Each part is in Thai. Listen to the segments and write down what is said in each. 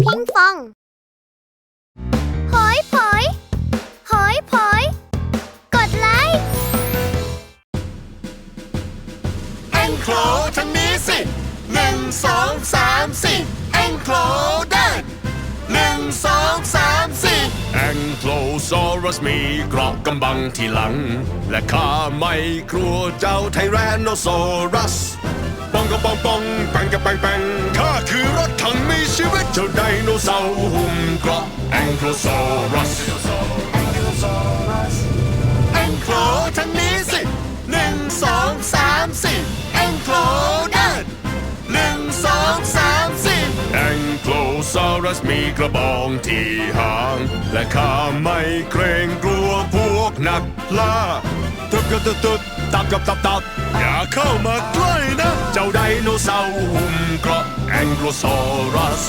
พิงฟองหอยผอยหอยผอย กดไลค์แองโคลทางนี้สิหนึ่งสองสามสี่แองโคลเดินหนึ่งสองสามสี่แองโคลซอรัสมีเกราะกำบังที่หลัง และข้าไม่กลัวเจ้าไทแรนโนซอรัส ปองกระปองปองแปงกระแปงแปงข้าคือรถถังมีชีวิตเจ้าไดโนเสาร์หุ้มเกราะแองโคลซอรัสแองโคลทางนี้สิหนึ่งสองสามสี่แองโคลเดินหนึ่งสองสามสี่แองโคลซอรัสมีกระบองที่หาง และข้าไม่เกรงกลัวพวกนักล่า ตึกตึกตึกตึกตับกับตับตับอย่าเข้ามาใกล้นะ เจ้าไดโนเสาร์หุ้มเกราะแองโคลซอรัส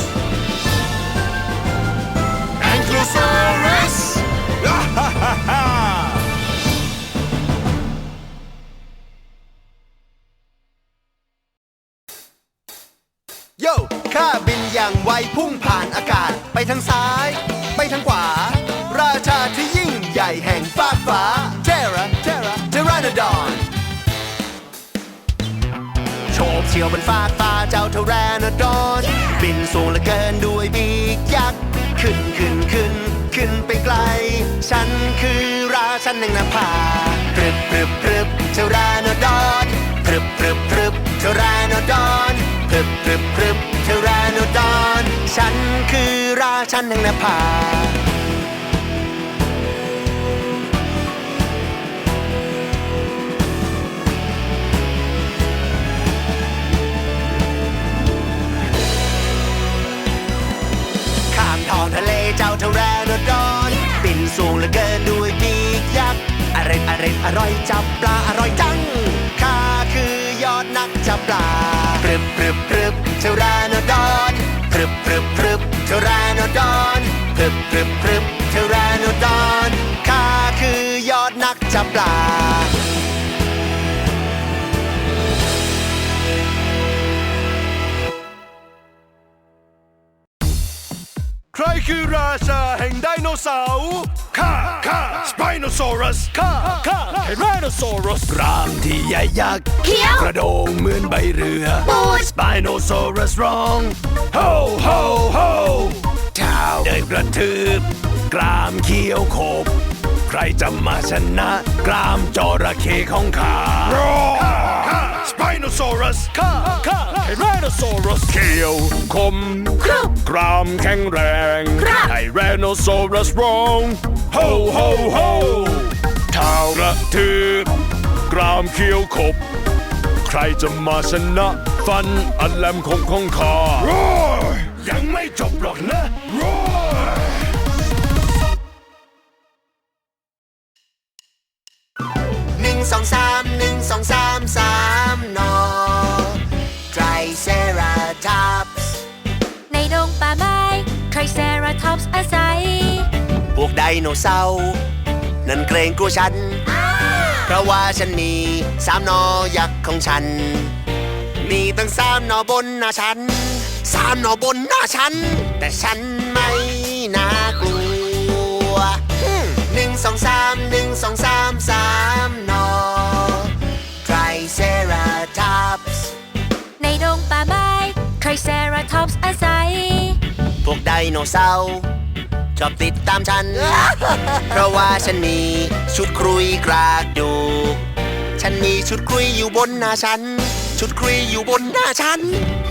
แองโคลซอรัสโย่ข้าบินอย่างไวพุ่งผ่านอากาศ ไปทางซ้าย ไปทางขวา ราชาที่ยิ่งใหญ่แห่งฟากฟ้า โฉบเฉียวบนฟากฟ้าเจ้าเทราโนดอน บินสูงเหลือเกินด้วยปีกยักษ์ ขึ้นขึ้นขึ้นขึ้นไปไกล ฉันคือราชันแห่งนภาพรึบพรึบพรึบเทราโนดอนพรึบพรึบพรึบเทราโนดอนพรึบพรึบพรึบเทราโนดอน ฉันคือราชันแห่งนภา สูงและเกินด้วยปีกยักษ์อร่อยอร่อยอร่อยจับปลาอร่อยจังข้าคือยอดนักจับปลาพรึบพรึบพรึบเทาแรโนดอนพรึบพรึบพรึบเทาแรโนดอนพรึบพรึบพรึบเทาแรโนดอนข้าคือยอดนักจับปลา ใครคือราชาแห่งไดโนเสาร์ข้าข้าสไปโนซอรัสข้าข้าไทแรนโนซอรัสกรามที่ใหญ่ยักษ์เขียวกระโดงเหมือนใบเรือปูดสไปโนซอรัสร้องโฮโฮโฮเท้าเดินกระทืบกรามเขียวโขบใครจะมาชนะ กรามจระเข้ของข้า สไปโนซอรัสข้าข้าไทแรนโนซอรัสเขียวคมครุบกรามแข็งแรงครับไทแรนโนซอรัสร้องโฮโฮโฮเท้ากระทืบกรามเขียวขบ ใครจะมาชนะ ฟันอันแหลมคมของข้ายังไม่จบหรอกนะรอยหนึ่งสองสามหนึ่งสองสามสาม โนเสาร์นั่นเกรงกลัวฉัน เพราะว่าฉันมีสามนอยักษ์ของฉัน มีตั้งสามนอบนหน้าฉันสามนอบนหน้าฉัน แต่ฉันไม่น่ากลัวฮึ่มหนึ่งสองสามหนึ่งสองสามสามนอไตรเซราทอปส์ในดงป่าไม้ไทรเซราทอปส์อาศัย พวกไดโนเสาร์ ชอบติดตามฉัน เพราะว่าฉันมีชุดครุยกระดูกฉันมีชุดครุยอยู่บนหน้าฉัน ชุดครุยอยู่บนหน้าฉัน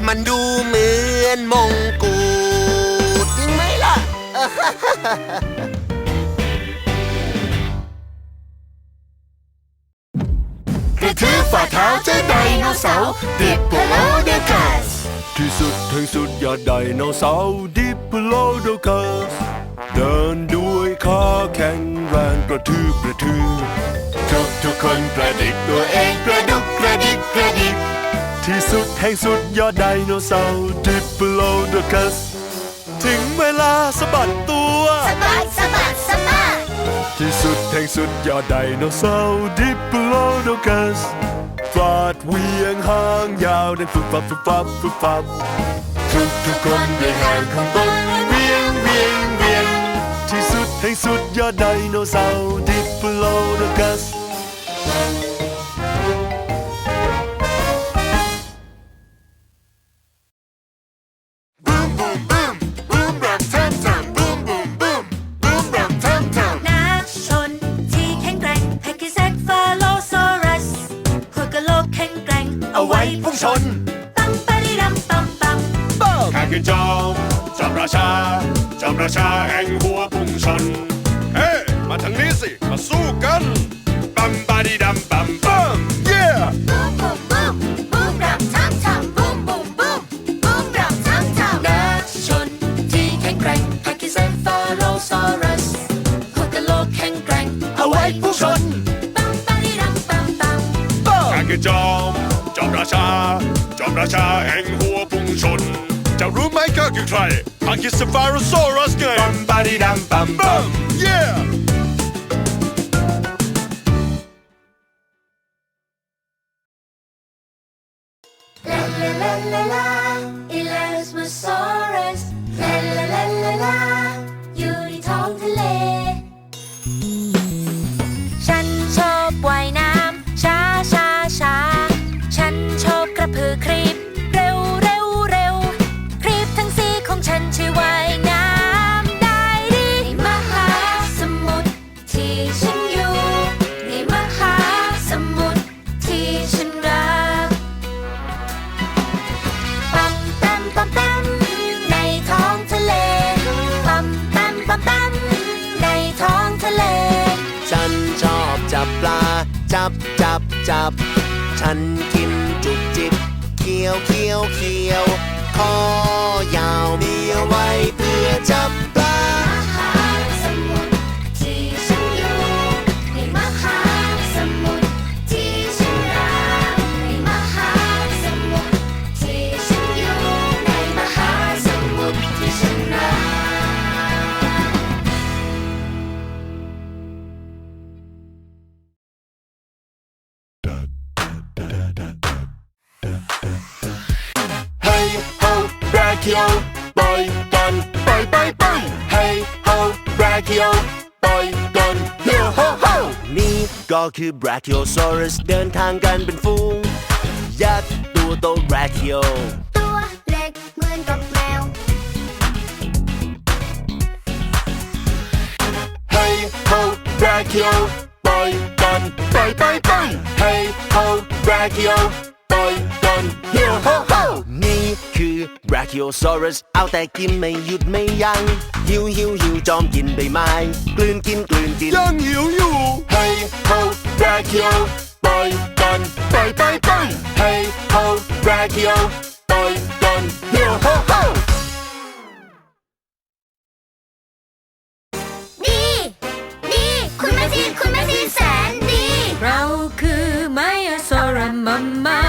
มันดูเหมือนมงกุฎจริงไหมล่ะ กระทืบฝ่าเท้าเจ้าไดโนเสาร์ดิปโปโลเดคัสที่สุดแห่งสุดยอดไดโนเสาร์ดิปโลโดคัส เดินด้วยขาแข็งแรงกระทืบกระทืบทุกทุกคนกระดิกตัวเองกระดุกกระดิกกระดิก ที่สุดแห่งสุดยอดไดโนเสาร์ดิปโลโดคัส ถึงเวลาสะบัดตัว สะบัดสะบัดสะบัดที่สุดแห่งสุดยอดไดโนเสาร์ดิปโลโดคัสฟาดเวียงหางยาวดังฟุบฟับฟุบฟับฟุบฟับทุกทุกคนด้วยหางข้างบน ให้สุดยอดไดโนเสาร์ดิปโลโดกัส อมราชาจอมราชาแห่งหัวพุ่งชน เฮ้ มาทางนี้สิ มาสู้กันปัมปาดีดัมปัมปัม yeah บูมบูมบูมบูมรับทั้งทำบูมบูมบูมบูมรับทั้งทำนักชนที่แข็งแกร่งแพคกิเซฟโรสอุรัสโคกโลกแข็งแกร่งเอาไว้พุ่งชนปัมปะดิดัมปัมปัมข้าคือจอม จอมราชา จอมราชาแห่งหัวพุ่งชน จะรู้ไหมข้าคือใครข้าคือสฟาโรโซรัสไงปัมปาดีดัมปัมปัม yeah ลาลาลาลาลาอีลาสมาซอรัสลาลาลาลาลาอยู่ในท้องทะเล ปมปั๊มแปมในท้องทะเล ปั๊มแปมปั๊มแปมในท้องทะเล ฉันชอบจับปลา จับจับจับ ฉันกินจุกจิบเคี้ยวเคี้ยวเคี้ยวคอยาวมีเอาไว้เพื่อจับ แรคิโอปล่อยกันไปไปไปเฮ้ยโฮแบรคิโอปล่อยกันเฮียโฮโฮนี่ก็คือ Brachiosaurus เดินทางกันเป็นฝูง ยักษ์ตัวโต Brachio ตัวเล็กเหมือนกับแมวเฮ้ยโฮแบรคิโอปล่อยกันไปไปไปเฮ้ยโฮแบรคิโอปล่อยกันเฮียโฮโฮนี่คือ Brachiosaurus เอาแต่กินไม่หยุดไม่ยัง้งหิวหิวหิวจอมกินใบไม้กลืนกินกลืนกินยังหิวอยู่เฮ้ยโฮแบรคิโอปล่อยกันไปไปไปเฮ้ยโฮแบรคิโอปล่อยกันเฮียโฮโฮดีดีคุณแม่ทีคุณแม่ทีแสนดี เราคือไมอาซอรัมมา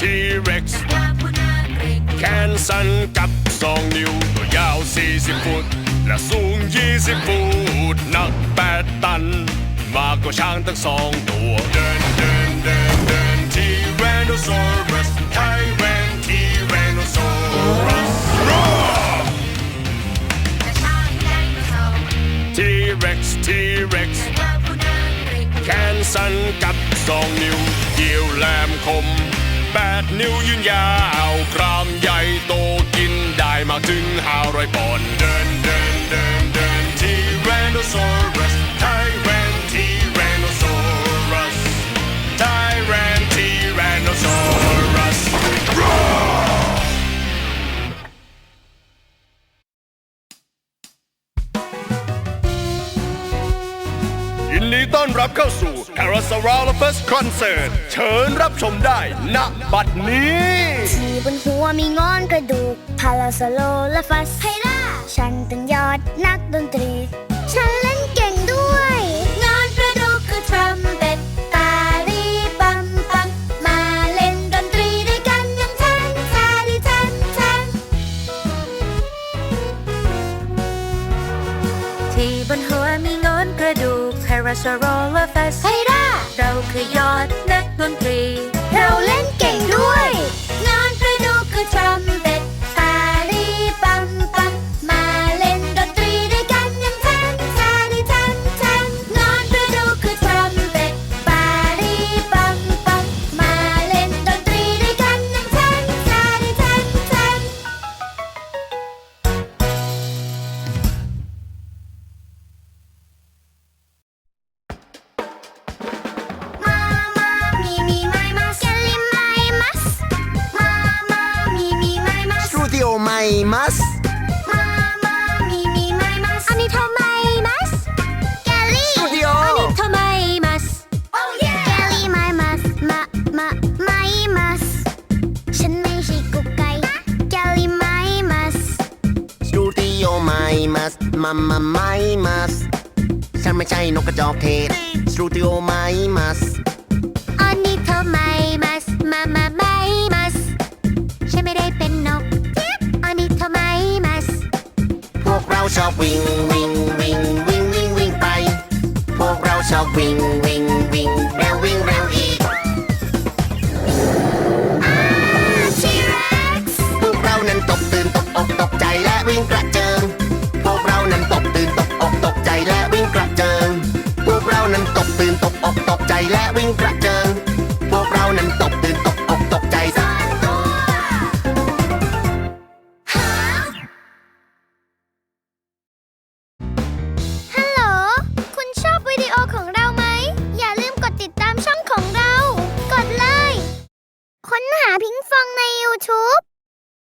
T-Rex T-Rex แขนสั้นกับสองนิ้วตัวยาว 40 ฟุต และสูง 20 ฟุตหนัก 8 ตัน มากกว่าช้างทั้งสองตัว เดินเดินเดินเดิน Tyrannosaurus Tyran Tyrannosaurus Roar T-Rex T-Rex แขนสั้นกับสองนิ้วเกี่ยวแหลมคม แปดนิ้วยืนยาวกรามยา c a r o s e r a l o p u s Concert เชิญรับชมได้ณบัดนี้ที่บนหัวมีงอนกระดูกพาราโซโลและฟัสไฮราฉันเป็นยอดนักดนตรี ฉันเล่นเก่งด้วยงานกระดูกคือทรัมเป็ตตาลีปัมปัมมาเล่นดนตรีด้วยกันอยังทันทาดิทันทันที่บนหัวมีงอนกระดูก p a r a s o r o l a f a s ไฮราเราคือยอดนักดนตรี เราเล่นเก่งด้วย งานกระดูกคือทรัมเป็ มัสมามาไมมัสฉันไม่ใช่นกกระจอกเทศสตูดิโอไมมัสอันนี้ทำไมมัสมามาไม่มัสฉันไม่ได้เป็นนกอันนี้ทำไมมัสพวกเราชอบวิ่งวิ่งวิ่งวิ่งวิ่งวิ่งไป พวกเราชอบวิ่งวิ่งวิ่งเร็ววิ่ง นั้นตกตื่นตกอกตกใจและวิ่งกระ